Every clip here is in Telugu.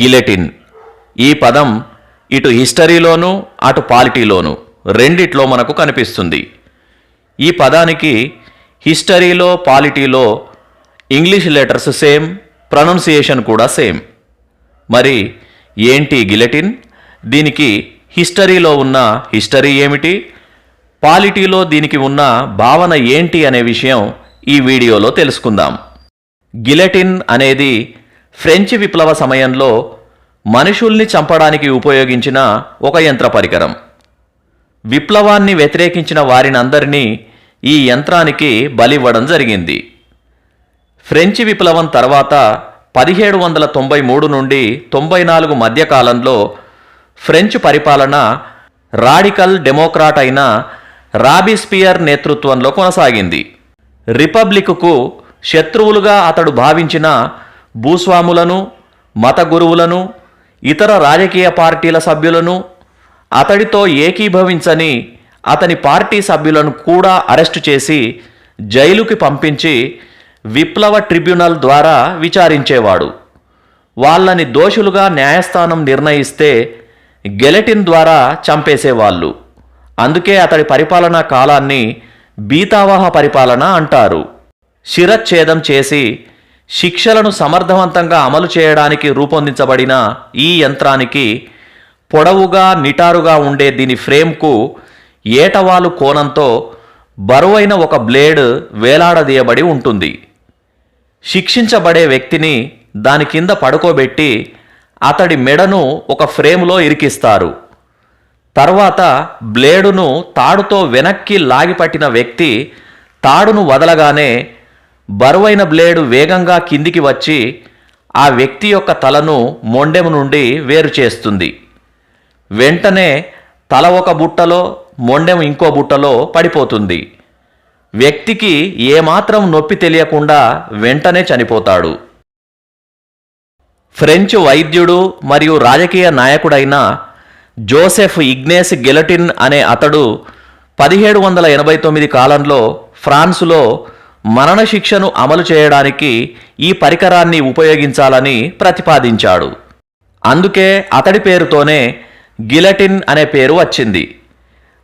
గిలెటిన్. ఈ పదం ఇటు హిస్టరీలోనూ అటు పాలిటీలోనూ రెండిట్లో మనకు కనిపిస్తుంది. ఈ పదానికి హిస్టరీలో పాలిటీలో ఇంగ్లీష్ లెటర్స్ సేమ్ ప్రొనౌన్సియేషన్ కూడా సేమ్. మరి ఏంటి గిలెటిన్? దీనికి హిస్టరీలో ఉన్న హిస్టరీ ఏమిటి? పాలిటీలో దీనికి ఉన్న భావన ఏంటి అనే విషయం ఈ వీడియోలో తెలుసుకుందాం. గిలెటిన్ అనేది ఫ్రెంచ్ విప్లవ సమయంలో మనుషుల్ని చంపడానికి ఉపయోగించిన ఒక యంత్ర పరికరం. విప్లవాన్ని వ్యతిరేకించిన వారినందరినీ ఈ యంత్రానికి బలివ్వడం జరిగింది. ఫ్రెంచ్ విప్లవం తర్వాత పదిహేడు వందల తొంభై మూడు నుండి తొంభై నాలుగు మధ్యకాలంలో ఫ్రెంచ్ పరిపాలన రాడికల్ డెమోక్రాట్ అయిన రాబిస్పియర్ నేతృత్వంలో కొనసాగింది. రిపబ్లిక్కు శత్రువులుగా అతడు భావించిన భూస్వాములను మత గురువులను ఇతర రాజకీయ పార్టీల సభ్యులను అతడితో ఏకీభవించని అతని పార్టీ సభ్యులను కూడా అరెస్టు చేసి జైలుకి పంపించి విప్లవ ట్రిబ్యునల్ ద్వారా విచారించేవాడు. వాళ్ళని దోషులుగా న్యాయస్థానం నిర్ణయిస్తే గెలెటిన్ ద్వారా చంపేసేవాళ్ళు. అందుకే అతడి పరిపాలనా కాలాన్ని బీతావాహ పరిపాలన అంటారు. శిరచ్ఛేదం చేసి శిక్షలను సమర్థవంతంగా అమలు చేయడానికి రూపొందించబడిన ఈ యంత్రానికి పొడవుగా నిటారుగా ఉండే దీని ఫ్రేమ్కు ఏటవాలు కోణంతో బరువైన ఒక బ్లేడ్ వేలాడదీయబడి ఉంటుంది. శిక్షించబడే వ్యక్తిని దాని కింద పడుకోబెట్టి అతడి మెడను ఒక ఫ్రేమ్లో ఇరికిస్తారు. తర్వాత బ్లేడును తాడుతో వెనక్కి లాగిపట్టిన వ్యక్తి తాడును వదలగానే బరువైన బ్లేడు వేగంగా కిందికి వచ్చి ఆ వ్యక్తి యొక్క తలను మొండెము నుండి వేరు చేస్తుంది. వెంటనే తల ఒక బుట్టలో మొండెం ఇంకో బుట్టలో పడిపోతుంది. వ్యక్తికి ఏమాత్రం నొప్పి తెలియకుండా వెంటనే చనిపోతాడు. ఫ్రెంచ్ వైద్యుడు మరియు రాజకీయ నాయకుడైన జోసెఫ్ ఇగ్నేస్ గెలటిన్ అనే అతడు పదిహేడు వందల ఎనభై తొమ్మిది కాలంలో ఫ్రాన్సులో మరణశిక్షను అమలు చేయడానికి ఈ పరికరాన్ని ఉపయోగించాలని ప్రతిపాదించాడు. అందుకే అతడి పేరుతోనే గిలటిన్ అనే పేరు వచ్చింది.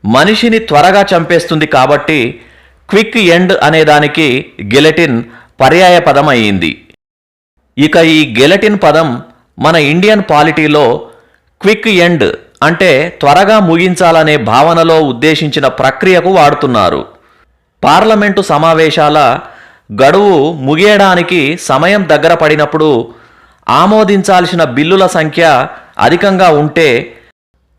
మనిషిని త్వరగా చంపేస్తుంది కాబట్టి క్విక్ ఎండ్ అనేదానికి గిలటిన్ పర్యాయ పదం అయింది ఇక ఈ గెలటిన్ పదం మన ఇండియన్ పాలిటీలో క్విక్ ఎండ్ అంటే త్వరగా ముగించాలనే భావనలో ఉద్దేశించిన ప్రక్రియకు వాడుతున్నారు. పార్లమెంటు సమావేశాల గడువు ముగియడానికి సమయం దగ్గర పడినప్పుడు ఆమోదించాల్సిన బిల్లుల సంఖ్య అధికంగా ఉంటే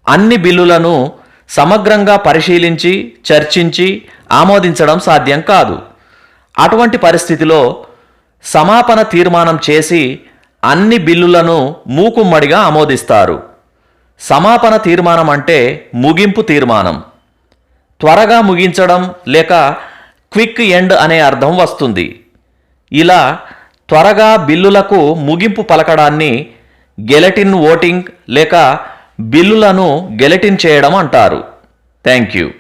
అన్ని బిల్లులను సమగ్రంగా పరిశీలించి చర్చించి ఆమోదించడం సాధ్యం కాదు. అటువంటి పరిస్థితిలో సమాపన తీర్మానం చేసి అన్ని బిల్లులను మూకుమ్మడిగా ఆమోదిస్తారు. సమాపన తీర్మానం అంటే ముగింపు తీర్మానం. త్వరగా ముగించడం లేక క్విక్ ఎండ్ అనే అర్థం వస్తుంది. ఇలా త్వరగా బిల్లులకు ముగింపు పలకడాన్ని గెలటిన్ ఓటింగ్ లేక బిల్లులను గెలటిన్ చేయడం అంటారు. Thank you.